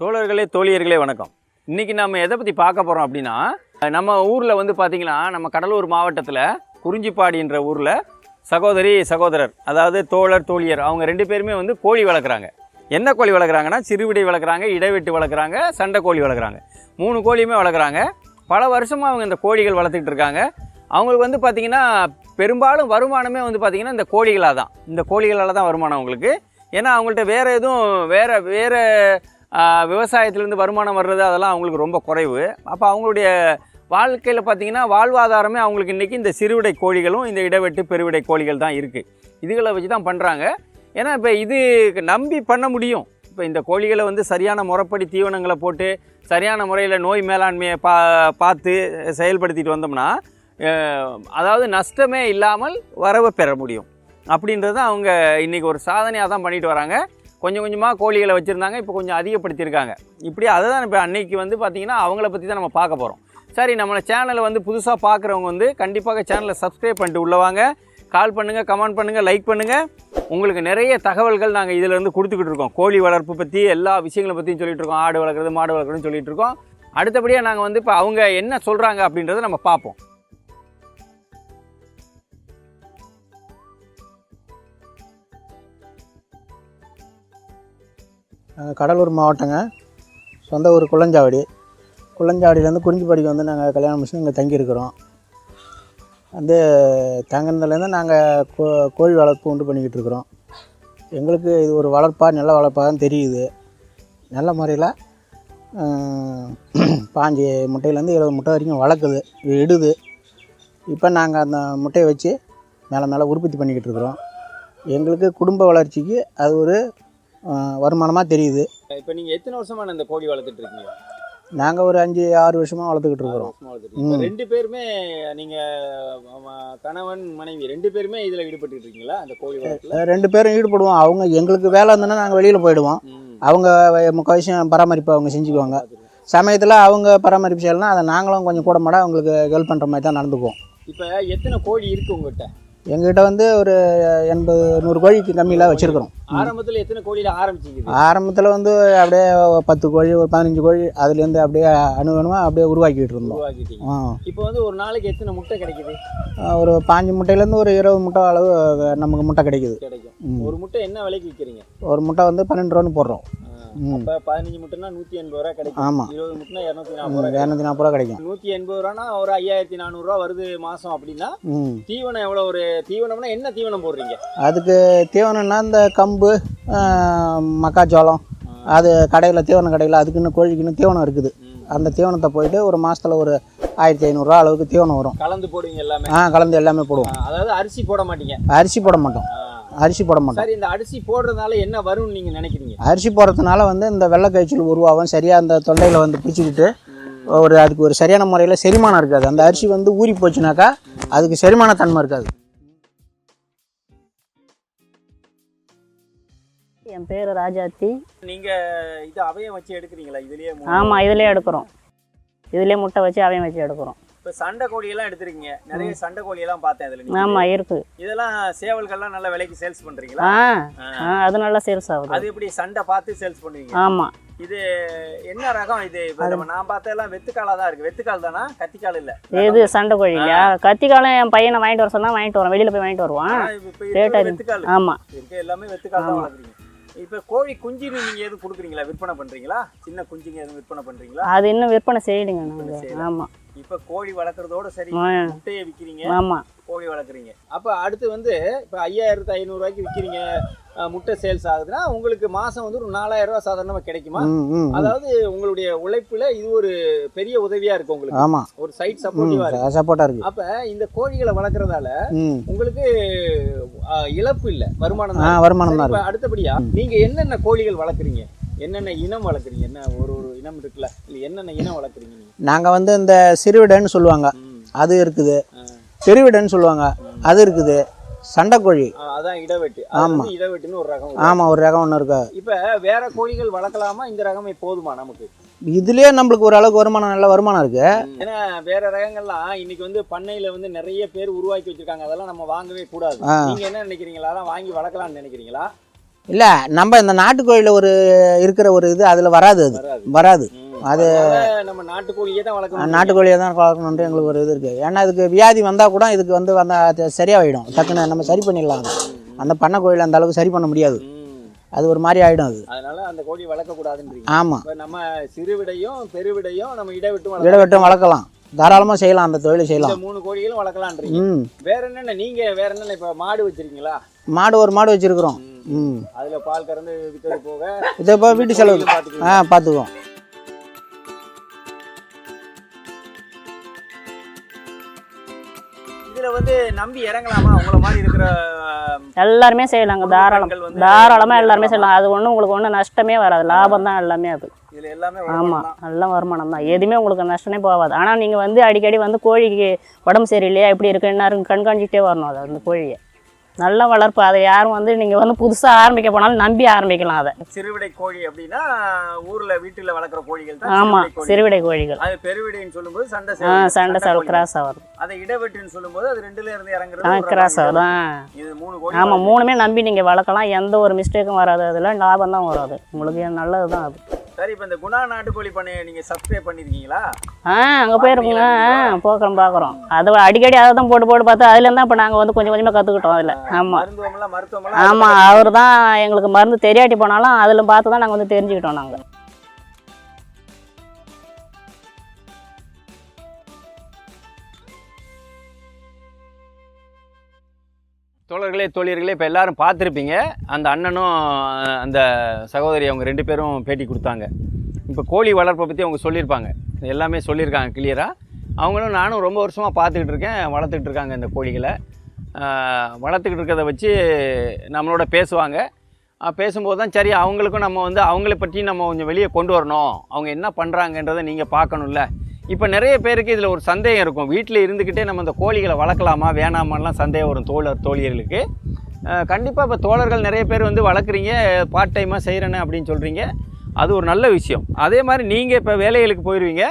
தோழர்களே தோழியர்களே வணக்கம். இன்றைக்கி நம்ம எதை பற்றி பார்க்க போகிறோம் அப்படின்னா நம்ம ஊரில் வந்து பார்த்திங்கன்னா நம்ம கடலூர் மாவட்டத்தில் குறிஞ்சிப்பாடின்ற ஊரில் சகோதரி சகோதரர் அதாவது தோழர் தோழியர் அவங்க ரெண்டு பேருமே வந்து கோழி வளர்க்குறாங்க. என்ன கோழி வளர்க்குறாங்கன்னா சிறுவிடை வளர்க்குறாங்க இடைவெட்டு வளர்க்குறாங்க சண்டை கோழி வளர்க்குறாங்க. மூணு கோழியுமே வளர்க்குறாங்க. பல வருஷமாக அவங்க இந்த கோழிகள் வளர்த்துக்கிட்டு இருக்காங்க. அவங்களுக்கு வந்து பார்த்திங்கன்னா பெரும்பாலும் வருமானமே வந்து பார்த்திங்கன்னா இந்த கோழிகளாக தான் இந்த கோழிகளால் தான் வருமானம் அவங்களுக்கு. ஏன்னா அவங்கள்ட்ட வேறு எதுவும் வேறு வேறு விவசாயத்துலேருந்து வருமானம் வர்றது அதெல்லாம் அவங்களுக்கு ரொம்ப குறைவு. அப்போ அவங்களுடைய வாழ்க்கையில் பார்த்திங்கன்னா வாழ்வாதாரமே அவங்களுக்கு இன்றைக்கி இந்த சிறுவிடை கோழிகளும் இந்த இடைவெட்டு பெருவிடை கோழிகள் தான் இருக்குது இதுகளை வச்சு தான் பண்ணுறாங்க ஏன்னா இப்போ இது நம்பி பண்ண முடியும். இப்போ இந்த கோழிகளை வந்து சரியான முறைப்படி தீவனங்களை போட்டு சரியான முறையில் நோய் மேலாண்மையை பா பார்த்து செயல்படுத்திட்டு வந்தோம்னா அதாவது நஷ்டமே இல்லாமல் வரவை பெற முடியும். அப்படின்றத அவங்க இன்றைக்கி ஒரு சாதனையாக தான் பண்ணிட்டு வராங்க. கொஞ்சம் கொஞ்சமாக கோழிகளை வச்சுருந்தாங்க இப்போ கொஞ்சம் அதிகப்படுத்தியிருக்காங்க. இப்படி அதை தான் இப்போ அன்னைக்கு வந்து பார்த்திங்கன்னா அவங்கள பற்றி தான் நம்ம பார்க்க போகிறோம் சரி நம்மளை சேனலை வந்து புதுசாக பார்க்குறவங்க வந்து கண்டிப்பாக சேனலை சப்ஸ்கிரைப் பண்ணிட்டு உள்ள வாங்க. கால் பண்ணுங்கள் கமெண்ட் பண்ணுங்கள் லைக் பண்ணுங்கள் உங்களுக்கு நிறைய தகவல்கள் நாங்கள் இதிலேருந்து கொடுத்துக்கிட்டு இருக்கோம். கோழி வளர்ப்பு பற்றி எல்லா விஷயங்களை பற்றியும் சொல்லிட்டு இருக்கோம். ஆடு வளர்க்குறது மாடு வளர்க்குறதுன்னு சொல்லிகிட்டு இருக்கோம். அடுத்தபடியாக நாங்கள் வந்து இப்போ அவங்க என்ன சொல்கிறாங்க அப்படின்றத நம்ம பார்ப்போம். கடலூர் மாவட்டங்க. சொந்த ஊர் குளஞ்சாவடி குளஞ்சாவடியிலேருந்து குறிஞ்சிப்பாடிக்கு வந்து நாங்கள் கல்யாணம் முடிச்சு இங்கே தங்கியிருக்கிறோம். வந்து தங்கினதுலேருந்து நாங்கள் கோ கோழி வளர்ப்பு உண்டு பண்ணிக்கிட்டு இருக்கிறோம். எங்களுக்கு இது ஒரு வளர்ப்பாக நல்ல வளர்ப்பாக தான் தெரியுது. நல்ல முறையில் பாஞ்சு முட்டையிலேருந்து இருபது முட்டை வரைக்கும் வளர்க்குது இடுது. இப்போ நாங்கள் அந்த முட்டையை வச்சு மேலே மேலே உற்பத்தி பண்ணிக்கிட்டு இருக்கிறோம். எங்களுக்கு குடும்ப வளர்ச்சிக்கு அது ஒரு வருமானமாக தெரியுது. இப்போ நீங்கள் எத்தனை வருஷமான இந்த கோழி வளர்த்துட்டு இருக்கீங்க? நாங்கள் ஒரு அஞ்சு ஆறு வருஷமாக வளர்த்துக்கிட்டு இருக்கிறோம். ரெண்டு பேருமே நீங்கள் கணவன் மனைவி ரெண்டு பேருமே இதில் ஈடுபட்டு இருக்கீங்களா? அந்த கோழி வளர்ப்பில்? ரெண்டு பேரும் ஈடுபடுவோம். அவங்க எங்களுக்கு வேலை இருந்ததுன்னா நாங்கள் வெளியில் போயிடுவோம். அவங்க வ- முக்கால்வாசி பராமரிப்பு அவங்க செஞ்சுக்குவாங்க. சமயத்தில் அவங்க பராமரிப்பு செய்யலைன்னா அதை நாங்களும் கொஞ்சம் கூட மாட அவங்களுக்கு ஹெல்ப் பண்ணுற மாதிரி தான் நடந்துக்குவோம். இப்போ எத்தனை கோழி இருக்கு உங்ககிட்ட எங்ககிட்ட வந்து ஒரு எண்பது நூறு கோழிக்கு கம்மியில் வச்சுருக்கிறோம். ஆரம்பத்தில் எத்தனை கோழியில ஆரம்பிச்சீங்க ஆரம்பத்தில் வந்து அப்படியே பத்து கோழி ஒரு பதினஞ்சு கோழி அதுலேருந்து அப்படியே அணு அணுவாக அப்படியே உருவாக்கிட்டு இருந்தோம். ஆ. இப்போ வந்து ஒரு நாளைக்கு எத்தனை முட்டை கிடைக்குது? ஒரு பாஞ்சு முட்டையிலேருந்து ஒரு இருபது முட்டை அளவு நமக்கு முட்டை கிடைக்குது. கிடைக்கும். ஒரு முட்டை என்ன விலைக்கு விற்கிறீங்க? ஒரு முட்டை வந்து பன்னெண்டு ரூபான்னு போடுறோம். அப்போ பதினஞ்சு முட்டைனா நூற்றி எண்பது ரூபா கிடைக்கும். ஆமாம் இருபது முட்டைனா இரநூத்தி நாற்பது ரூபா இரநூத்தி நாற்பது ரூபா கிடைக்கும். நூற்றி எண்பது ரூபானா ஒரு ஐயாயிரத்தி நானூறுரூவா வருது மாதம் அப்படின்னா தீவனம் எவ்வளோ ஒரு தீவனம்னா என்ன தீவனம் போடுறீங்க? அதுக்கு தீவனம்னா இந்த கம்பு மக்காச்சோளம். அது கடையில் தீவன கடையில் அதுக்குன்னு கோழிக்குன்னு தீவனம் இருக்குது. அந்த தீவனத்தை போயிட்டு ஒரு மாதத்தில் ஒரு ஆயிரத்தி ஐநூறுரூவா அளவுக்கு தீவனம் வரும். கலந்து போடுவீங்க எல்லாமே? ஆ கலந்து எல்லாமே போடுவோம். அதாவது அரிசி போட மாட்டீங்க. அரிசி போட மாட்டோம். அரிசி போட மாட்டோம். சரி இந்த அரிசி போடுறதுனால என்ன வரும்னு நீங்க நினைக்கிறீங்க? அரிசி போடுறதுனால வந்து இந்த வெள்ளை காய்ச்சல் உருவாகும். சரியாக அந்த தொண்டையில் வந்து பிடிச்சிக்கிட்டு ஒரு அதுக்கு ஒரு சரியான முறையில் செரிமானம் இருக்காது. அந்த அரிசி வந்து ஊறி போச்சுனாக்கா அதுக்கு செரிமான தன்மை இருக்காது. என் பேர் ராஜாத்தி. நீங்க இது அவையம் வச்சு எடுக்கிறீங்களா? இதுலயே ஆமாம் இதிலே எடுக்கிறோம். இதிலே முட்டை வச்சு அவையும் வச்சு எடுக்கிறோம். இப்ப சண்டை கோழி எல்லாம் எடுத்திருக்கீங்க. நிறைய சண்டை கோழி எல்லாம் பார்த்தேன் இதுல. ஆமாம் இருக்குது இதெல்லாம் சேவல்கள்லாம் நல்ல விலைக்கு சேல்ஸ் பண்றீங்களா? ஆ அது நல்லா சேல்ஸ் ஆகுது. அது எப்படி சண்டை பார்த்து சேல்ஸ் பண்ணுவீங்க? ஆமாம் இது என்ன ரகம் இது? நான் பார்த்த எல்லாம் வெத்துக்காலா தான் இருக்கு. வெத்துக்கால் தானா? கத்திக்கால் இல்ல. எது சண்டை கோழி இல்லையா? கத்திக்காலம் என் பையனை வாங்கிட்டு வர சொன்னா வாங்கிட்டு வரோம் வெளியில் போய் வாங்கிட்டு வருவான். ரேட். வெத்துக்கால். ஆமாம் இருக்க எல்லாமே வெத்துக்கால் தான் வளர்க்குறீங்க. இப்ப கோழி குஞ்சுன்னு நீங்க எதுவும் கொடுக்குறீங்களா? விற்பனை பண்றீங்களா? சின்ன குஞ்சுங்க எதுவும் விற்பனை பண்றீங்களா? அது இன்னும் விற்பனை செய்யலைங்க நாங்கள் ஆமாம் இப்ப கோழி வளர்க்குறதோட சரி. முட்டையை விக்கிறீங்க. ஆமாம் கோழி வளர்க்குறீங்க. அப்ப அடுத்து வந்து இப்ப ஐயாயிரத்து ஐநூறு ரூபாய்க்கு விக்கிறீங்க. அஹ், முட்டை சேல்ஸ் ஆகுதுன்னா உங்களுக்கு மாசம் வந்து ஒரு நாலாயிரம் ரூபாய் சாதாரணமா கிடைக்குமா. அதாவது உங்களுடைய உழைப்புல இது ஒரு பெரிய உதவியா இருக்கு உங்களுக்கு. ஆமாம் ஒரு சைட் சப்போர்ட்டிவா இருக்கு. சப்போர்ட்டாக அப்ப இந்த கோழிகளை வளர்க்கறதால உங்களுக்கு இழப்பு இல்ல வருமானம் வருமானம் தான் இப்ப இருக்குது அடுத்தபடியா நீங்க என்னென்ன கோழிகள் வளர்க்குறீங்க? என்னென்ன இனம் வளர்க்குறீங்க? என்ன ஒரு ஒரு இனம் இருக்குல்ல. இல்ல என்னென்ன இனம் வளர்க்குறீங்க நீங்க? நாங்கள் வந்து இந்த சிறுவிடைன்னு சொல்லுவாங்க. அது இருக்குது. பெருவிடைன்னு சொல்லுவாங்க. அது இருக்குது. சண்டைக்கோழி. அதான் இடவெட்டு. ஆமா. இடவெட்டுன்னு ஒரு ரகம் இருக்கு. ஆமாம் ஒரு ரகம் ஒன்று இருக்கு. இப்ப வேற கோழிகள் வளர்க்கலாமா? இந்த ரகமே போதுமா நமக்கு? இதுலேயே நம்மளுக்கு ஒரு அளவுக்கு வருமானம் நல்ல வருமானம் இருக்குது ஏன்னா வேற ரகங்கள்லாம் இன்னைக்கு வந்து பண்ணையில வந்து நிறைய பேர் உருவாக்கி வச்சிருக்காங்க. அதெல்லாம் நம்ம வாங்கவே கூடாது. நீங்க என்ன நினைக்கிறீங்களா? வாங்கி வளர்க்கலாம்னு நினைக்கிறீங்களா? இல்லை நம்ம இந்த நாட்டுக்கோழியில் ஒரு இருக்கிற ஒரு இது அதில் வராது அது. வராது. அது- நம்ம நாட்டுக்கோழியே தான் வளர்க்கணும் நாட்டுக்கோழியை தான் வளர்க்கணுன்ட்டு எங்களுக்கு ஒரு இது இருக்குது ஏன்னா இதுக்கு வியாதி வந்தால் கூட இதுக்கு வந்து வந்தால் சரியாகிடும் டக்குன்னு நம்ம சரி பண்ணிடலாம் அந்த பண்ணை கோழியில் அந்த அளவுக்கு சரி பண்ண முடியாது. அது ஒரு மாதிரி ஆகிடும் அது. அதனால அந்த கோழி வளர்க்க கூடாதுன்றீங்க ஆமாம் இப்ப நம்ம சிறுவிடையும் பெருவிடையும் நம்ம இடைவிட்டு விட வளர்க்கலாம். தாராளமாக செய்யலாம் அந்த தொழிலை செய்யலாம். மூணு கோழிகளும் வளர்க்கலான்றீங்க. வேற என்னென்ன? நீங்க வேற என்னென்ன? இப்ப மாடு வச்சிருக்கீங்களா? மாடு ஒரு மாடு வச்சுருக்குறோம். அதுல பால் கறந்து வித்தது போக. இதை இப்போ வீட்டு பாத்துக்கலாம் ஆ பார்த்துக்குவோம் இதுல வந்து நம்பி இறங்கலாமா? உங்கள மாதிரி இருக்கிற எல்லாருமே செய்யலாங்க தாராளம். தாராளமாக எல்லாருமே செய்யலாம். அது ஒன்றும் உங்களுக்கு ஒன்றும் நஷ்டமே வராது. லாபம் தான் எல்லாமே அது. இதுல எல்லாமே ஆமாம் வருமானம் தான். நல்ல வருமானம் தான். எதுவுமே உங்களுக்கு நஷ்டமே போகாது. ஆனால் நீங்கள் வந்து அடிக்கடி வந்து கோழிக்கு உடம்பு சரியில்லையா எப்படி இருக்கு என்ன கண்காணிச்சிட்டே வரணும் அதை அந்த கோழியை. நல்ல வளர்ப்பு. அதை யாரும் வந்து நீங்கள் வந்து புதுசாக ஆரம்பிக்க போனாலும் நம்பி ஆரம்பிக்கலாம் அதை. சிறுவிடை கோழி அப்படின்னா ஊர்ல வீட்டுல வளர்க்குற கோழிகள் தான் ஆமாம் சிறுவிடை கோழி. சிறுவிடை கோழிகள். அது பெருவிடைன்னு சொல்லும்போது சண்டை ஆ சேவல், சண்டை கோழி. கிராஸாக வருது அதை இடைவெட்டுன்னு சொல்லும்போது அது ரெண்டுல இருந்து இறங்குறது கிராஸ் ஆகுது இது மூணு கோழி ஆமாம் மூணுமே நம்பி நீங்கள் வளர்க்கலாம். எந்த ஒரு மிஸ்டேக்கும் வராது. அதில் லாபம் தான் வராது உங்களுக்கு நல்லது தான் அது. சரி இப்ப இந்த குணா நாட்டுக்கோழி பண்ணைய நீங்க சப்ஸ்கிரைப் பண்ணிருக்கீங்களா? ஆ அங்கே போயிருக்குங்க ஆ போக்குறோம் பார்க்குறோம் அது அடிக்கடி அதை தான் போட்டு போட்டு பார்த்து அதுலேருந்து தான் இப்போ நாங்கள் வந்து கொஞ்சம் கொஞ்சமாக கற்றுக்கிட்டோம் அதில். ஆமாம் மருந்துவமெல்லாம் மருத்துவமெல்லாம் ஆமாம் அவர் தான் எங்களுக்கு மருந்து தெரியாட்டி போனாலும் அதில் பார்த்து தான் நாங்கள் வந்து தெரிஞ்சுக்கிட்டோம் நாங்கள் தோழர்களே தோழியர்களே இப்போ எல்லாரும் பார்த்துருப்பீங்க. அந்த அண்ணனும் அந்த சகோதரி அவங்க ரெண்டு பேரும் பேட்டி கொடுத்தாங்க. இப்போ கோழி வளர்ப்பை பற்றி அவங்க சொல்லியிருப்பாங்க. எல்லாமே சொல்லியிருக்காங்க கிளியராக அவங்களும் நானும் ரொம்ப வருஷமாக பார்த்துக்கிட்டு இருக்கேன் வளர்த்துக்கிட்டு இருக்காங்க இந்த கோழிகளை. வளர்த்துக்கிட்டு இருக்கிறத வச்சு நம்மளோட பேசுவாங்க. பேசும்போது தான் சரி அவங்களுக்கும் நம்ம வந்து அவங்கள பற்றி நம்ம கொஞ்சம் வெளியே கொண்டு வரணும். அவங்க என்ன பண்ணுறாங்கன்றதை நீங்கள் பார்க்கணும்ல? இப்போ நிறைய பேருக்கு இதில் ஒரு சந்தேகம் இருக்கும். வீட்டில் இருந்துக்கிட்டே நம்ம இந்த கோழிகளை வளர்க்கலாமா வேணாமான்லாம் சந்தேகம் வரும் தோழர் தோழியர்களுக்கு. கண்டிப்பாக இப்போ தோழர்கள் நிறைய பேர் வந்து வளர்க்குறீங்க பார்ட் டைமாக செய்கிறேன்னு அப்படின்னு சொல்கிறீங்க அது ஒரு நல்ல விஷயம். அதே மாதிரி நீங்கள் இப்போ வேலைகளுக்கு போயிடுவீங்க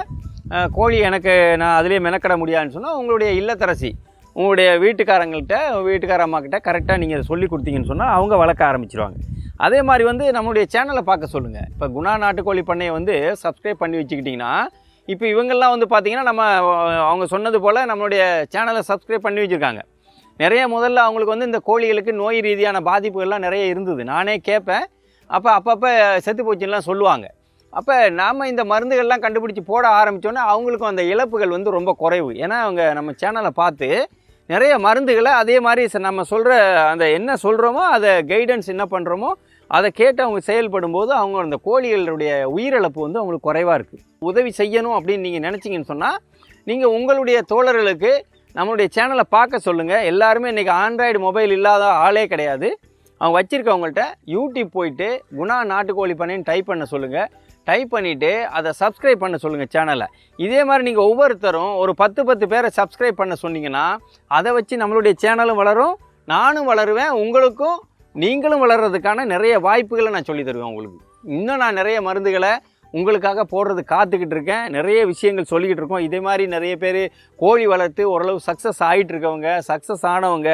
கோழி எனக்கு நான் அதிலே மெனக்கட முடியாதுன்னு சொன்னால் உங்களுடைய இல்லத்தரசி உங்களுடைய வீட்டுக்காரங்கள்ட்ட வீட்டுக்கார அம்மாக்கிட்ட கரெக்டாக நீங்கள் சொல்லி கொடுத்தீங்கன்னு சொன்னால் அவங்க வளர்க்க ஆரம்பிச்சிருவாங்க. அதே மாதிரி வந்து நம்மளுடைய சேனலை பார்க்க சொல்லுங்கள் இப்போ குணா நாட்டுக்கோழி பண்ணையை வந்து சப்ஸ்கிரைப் பண்ணி வச்சுக்கிட்டிங்கன்னா இப்போ இவங்கெல்லாம் வந்து பார்த்திங்கன்னா நம்ம அவங்க சொன்னது போல் நம்மளுடைய சேனலை சப்ஸ்கிரைப் பண்ணி வச்சுருக்காங்க. நிறைய முதல்ல அவங்களுக்கு வந்து இந்த கோழிகளுக்கு நோய் ரீதியான பாதிப்புகள்லாம் நிறைய இருந்தது. நானே கேட்பேன். அப்போ அப்பப்போ செத்து போச்சுலாம் சொல்லுவாங்க. அப்போ நாம் இந்த மருந்துகள்லாம் கண்டுபிடிச்சி போட ஆரம்பித்தோன்னே அவங்களுக்கும் அந்த இழப்புகள் வந்து ரொம்ப குறைவு. ஏன்னா அவங்க நம்ம சேனலை பார்த்து நிறைய மருந்துகளை அதே மாதிரி ச- நம்ம சொல்கிற அந்த என்ன சொல்கிறோமோ அதை கைடன்ஸ் என்ன பண்ணுறோமோ அதை கேட்டு அவங்க செயல்படும் போது அவங்க அந்த கோழிகளுடைய உயிரிழப்பு வந்து அவங்களுக்கு குறைவாக இருக்குது உதவி செய்யணும் அப்படின்னு நீங்கள் நினச்சிங்கன்னு சொன்னால் நீங்கள் உங்களுடைய தோழர்களுக்கு நம்மளுடைய சேனலை பார்க்க சொல்லுங்கள் எல்லாருமே இன்றைக்கி ஆண்ட்ராய்டு மொபைல் இல்லாத ஆளே கிடையாது. அவங்க வச்சுருக்கவங்கள்ட்ட யூடியூப் போயிட்டு குணா நாட்டுக்கோழி பண்ணேன்னு டைப் பண்ண சொல்லுங்கள் டைப் பண்ணிவிட்டு அதை சப்ஸ்கிரைப் பண்ண சொல்லுங்கள் சேனலை. இதே மாதிரி நீங்கள் ஒவ்வொருத்தரும் ஒரு பத்து பத்து பேரை சப்ஸ்கிரைப் பண்ண சொன்னீங்கன்னா அதை வச்சு நம்மளுடைய சேனலும் வளரும் நானும் வளருவேன் உங்களுக்கும் நீங்களும் வளர்கிறதுக்கான நிறைய வாய்ப்புகளை நான் சொல்லி தருவேன் உங்களுக்கு. இன்னும் நான் நிறைய மருந்துகளை உங்களுக்காக போடுறது காத்துக்கிட்டு இருக்கேன். நிறைய விஷயங்கள் சொல்லிக்கிட்டு இருக்கோம். இதே மாதிரி நிறைய பேர் கோழி வளர்த்து ஓரளவு சக்ஸஸ் ஆகிட்டு இருக்கவங்க சக்ஸஸ் ஆனவங்க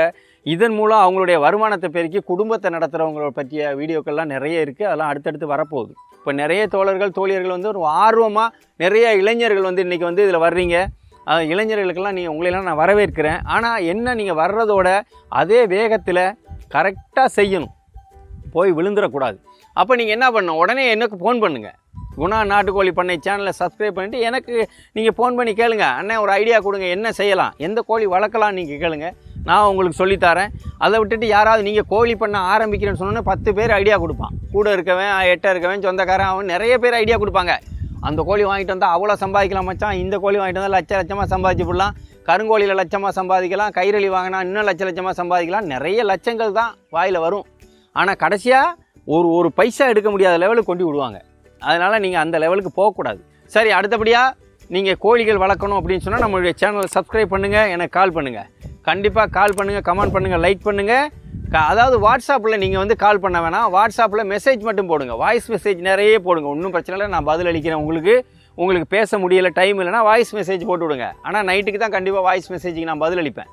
இதன் மூலம் அவங்களுடைய வருமானத்தை பெருக்கி குடும்பத்தை நடத்துகிறவங்கள பற்றிய வீடியோக்கள்லாம் நிறைய இருக்குது அதெல்லாம் அடுத்தடுத்து வரப்போகுது. இப்போ நிறைய தோழர்கள் தோழியர்கள் வந்து ஒரு ஆர்வமாக நிறைய இளைஞர்கள் வந்து இன்றைக்கி வந்து இதில் வர்றீங்க. இளைஞர்களுக்கெல்லாம் நீங்கள் உங்களையெல்லாம் நான் வரவேற்கிறேன். ஆனால் என்ன நீங்கள் வர்றதோட அதே வேகத்தில் கரெக்டாக செய்யணும். போய் விழுந்துடக்கூடாது அப்போ நீங்கள் என்ன பண்ணணும்? உடனே எனக்கு ஃபோன் பண்ணுங்கள் குணா நாட்டுக்கோழி பண்ணை சேனலை சப்ஸ்கிரைப் பண்ணிட்டு எனக்கு நீங்கள் ஃபோன் பண்ணி கேளுங்க. அண்ணன் ஒரு ஐடியா கொடுங்க. என்ன செய்யலாம்? எந்த கோழி வளர்க்கலாம் நீங்கள் கேளுங்க. நான் உங்களுக்கு சொல்லித்தரேன் அதை விட்டுட்டு யாராவது நீங்கள் கோழி பண்ண ஆரம்பிக்கிறேன்னு சொன்னோன்னே பத்து பேர் ஐடியா கொடுப்பான். கூட இருக்கவன் எட்ட இருக்கவன் சொந்தக்காரன் அவன் நிறைய பேர் ஐடியா கொடுப்பாங்க. அந்த கோழி வாங்கிட்டு வந்தால் அவ்வளோ சம்பாதிக்கலாம் மச்சான். இந்த கோழி வாங்கிட்டு வந்தால் லட்ச லட்சமாக சம்பாதிச்சு விடலாம் கருங்கோழியில் லட்சமாக சம்பாதிக்கலாம் கைரளி வாங்கினா இன்னும் லட்ச லட்சமாக சம்பாதிக்கலாம். நிறைய லட்சங்கள் தான் வாயில் வரும். ஆனால் கடைசியாக ஒரு ஒரு பைசா எடுக்க முடியாத லெவலுக்கு கொண்டு விடுவாங்க. அதனால் நீங்கள் அந்த லெவலுக்கு போகக்கூடாது. சரி அடுத்தபடியாக நீங்கள் கோழிகள் வளர்க்கணும் அப்படின்னு சொன்னால் நம்மளுடைய சேனலை சப்ஸ்கிரைப் பண்ணுங்கள் எனக்கு கால் பண்ணுங்கள் கண்டிப்பாக கால் பண்ணுங்கள் கமெண்ட் பண்ணுங்கள் லைக் பண்ணுங்கள் க அதாவது வாட்ஸ்அப்பில் நீங்கள் வந்து கால் பண்ண வேணாம். வாட்ஸ்அப்பில் மெசேஜ் மட்டும் போடுங்க. வாய்ஸ் மெசேஜ் நிறைய போடுங்க. ஒன்றும் பிரச்சனை இல்லை. நான் பதில் அளிக்கிறேன் உங்களுக்கு. உங்களுக்கு பேச முடியல டைம் இல்லைன்னா வாய்ஸ் மெசேஜ் போட்டு விடுங்க ஆனால் நைட்டுக்கு தான் கண்டிப்பாக வாய்ஸ் மெசேஜுக்கு நான் பதிலளிப்பேன்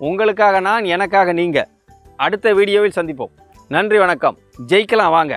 உங்களுக்காக நான் எனக்காக நீங்கள் அடுத்த வீடியோவில் சந்திப்போம். நன்றி வணக்கம். ஜெயிக்கலாம் வாங்க.